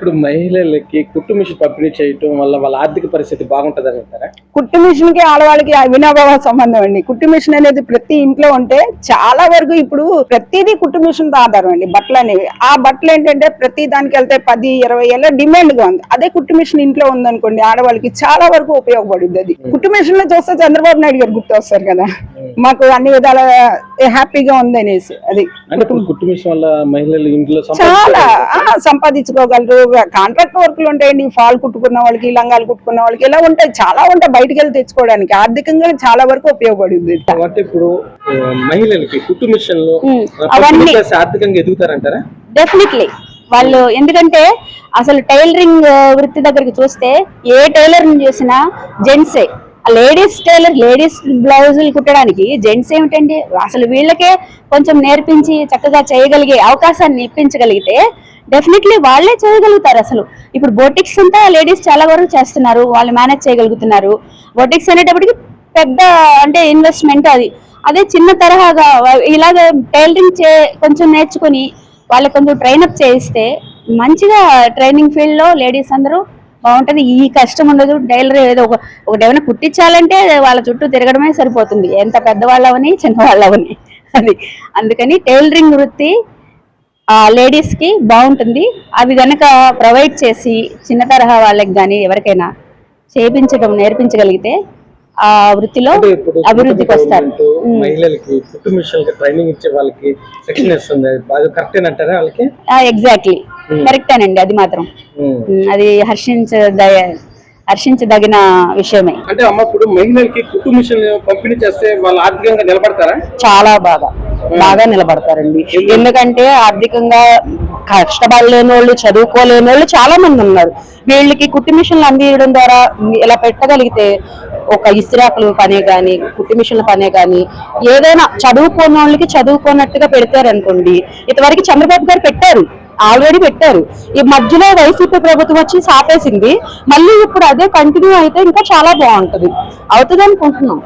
ఇప్పుడు మహిళలకి కుట్టు మిషన్ పంపిణీ చేయటం వల్ల వాళ్ళ ఆర్థిక పరిస్థితి బాగుంటదని అంటారా? కుట్టు మిషన్కి ఆడవాళ్ళకి అవినాభావ సంబంధం అండి. కుట్టు మిషన్ అనేది ప్రతి ఇంట్లో ఉంటే చాలా వరకు ఇప్పుడు ప్రతిదీ కుట్టు మిషన్తో ఆధారం అండి. బట్టలు అనేవి. ఆ బట్టలు ఏంటంటే ప్రతి దానికి వెళ్తే పది ఇరవై ఏళ్ళ డిమాండ్గా ఉంది. అదే కుట్టు మిషన్ ఇంట్లో ఉందనుకోండి ఆడవాళ్ళకి చాలా వరకు ఉపయోగపడుద్ది అది. కుట్టు మిషన్లో చూస్తే చంద్రబాబు నాయుడు గారు గుర్తు వస్తారు కదా మాకు అన్ని విధాల హ్యాపీగా ఉంది అనేసి అది కుట్టు మిషన్ వల్ల మహిళలు ఇంట్లో చాలా సంపాదించుకోగలరు. కాంట్రాక్ట్ వర్క్లు ఉంటాయండి ఫాల్ కుట్టుకున్న వాళ్ళకి లంగాలు కుట్టుకున్న వాళ్ళకి ఇలా ఉంటాయి. చాలా ఉంటాయి. బయటికి వెళ్ళి తెచ్చుకోవడానికి ఆర్థికంగా చాలా వరకు ఇప్పుడు మహిళలకి కుట్టు అవన్నీ ఆర్థికంగా ఎదుగుతారంటారా? డెఫినెట్లీ వాళ్ళు ఎందుకంటే అసలు టైలరింగ్ వృత్తి దగ్గరికి చూస్తే ఏ టైలర్ చూసినా జెంట్సే లేడీస్ టైలర్ లేడీస్ బ్లౌజులు కుట్టడానికి జెంట్స్ ఏమిటండి? అసలు వీళ్ళకే కొంచెం నేర్పించి చక్కగా చేయగలిగే అవకాశాన్ని ఇప్పించగలిగితే డెఫినెట్లీ వాళ్ళే చేయగలుగుతారు అసలు. ఇప్పుడు బోటిక్స్ అంతా లేడీస్ చాలా వరకు చేస్తున్నారు. వాళ్ళు మేనేజ్ చేయగలుగుతున్నారు. బోటిక్స్ అనేటప్పటికి పెద్ద అంటే ఇన్వెస్ట్మెంట్ అది. అదే చిన్న తరహాగా ఇలాగ టైలరింగ్ చే కొంచెం నేర్చుకుని వాళ్ళకి కొంచెం ట్రైనప్ చేయిస్తే మంచిగా ట్రైనింగ్ ఫీల్డ్లో లేడీస్ అందరూ బాగుంటుంది. ఈ కష్టం ఉండదు. టైలర్ ఏదో ఒక ఒకటేమైనా కుట్టించాలంటే వాళ్ళ చుట్టూ తిరగడమే సరిపోతుంది. ఎంత పెద్దవాళ్ళవని చిన్నవాళ్ళవని. అది. అందుకని టైలరింగ్ వృత్తి ఆ లేడీస్కి బాగుంటుంది. అవి గనక ప్రొవైడ్ చేసి చిన్న తరహా వాళ్ళకి కానీ ఎవరికైనా చేపించడం నేర్పించగలిగితే ఆ వృత్తిలో అభివృద్ధికి వస్తారు. మహిళలకి మిషన్ ట్రైనింగ్ ఇచ్చే వాళ్ళకి కరెక్ట్ వాళ్ళకి? ఎగ్జాక్ట్లీ కరెక్టేనండి అది మాత్రం. అది హర్షించద హర్షించదగిన విషయమే. అంటే అమ్మ ఇప్పుడు మహిళలకి మిషన్ పంపిణీ చేస్తే వాళ్ళు ఆర్థికంగా నిలబడతారా? చాలా బాగా. బాగా నిలబడతారండి. ఎందుకంటే ఆర్థికంగా కష్టపడలేని వాళ్ళు చదువుకోలేని వాళ్ళు చాలా మంది ఉన్నారు. వీళ్ళకి కుట్టి మిషన్లు అందించడం ద్వారా ఇలా పెట్టగలిగితే ఒక ఇస్త్రాకులు పనే కానీ కుట్టి మిషన్ల పనే కానీ ఏదైనా చదువుకోని వాళ్ళకి చదువుకోనట్టుగా పెడతారనుకోండి ఇంతవరకు చంద్రబాబు గారు పెట్టారు ఆల్రెడీ పెట్టారు. ఈ మధ్యలో వైసీపీ ప్రభుత్వం వచ్చి సాపేసింది మళ్ళీ ఇప్పుడు అదే కంటిన్యూ అయితే ఇంకా చాలా బాగుంటది. అవుతుంది అనుకుంటున్నాం